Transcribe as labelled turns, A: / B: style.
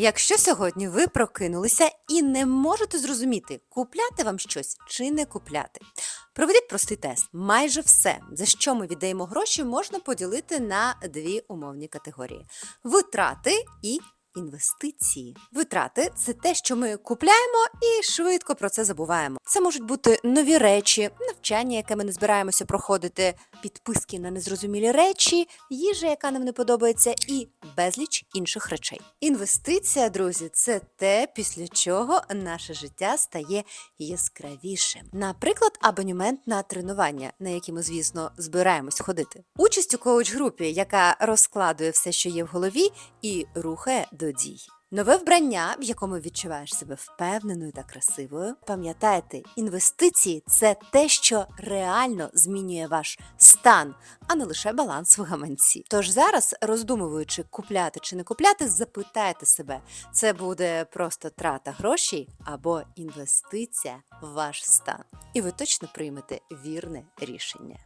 A: Якщо сьогодні ви прокинулися і не можете зрозуміти, купляти вам щось чи не купляти, проведіть простий тест. Майже все, за що ми віддаємо гроші, можна поділити на дві умовні категорії: витрати і Інвестиції. Витрати це те, що ми купляємо і швидко про це забуваємо. Це можуть бути нові речі, навчання, яке ми не збираємося проходити, підписки на незрозумілі речі, їжа, яка нам не подобається, і безліч інших речей. Інвестиція, друзі, це те, після чого наше життя стає яскравішим. Наприклад, абонімент на тренування, на які ми, звісно, збираємось ходити. Участь у коуч-групі, яка розкладує все, що є в голові, і рухає до дій. Нове вбрання, в якому відчуваєш себе впевненою та красивою. Пам'ятайте, інвестиції це те, що реально змінює ваш стан, а не лише баланс в гаманці. Тож зараз, роздумуючи, купляти чи не купляти, запитайте себе, це буде просто трата грошей або інвестиція в ваш стан. І ви точно приймете вірне рішення.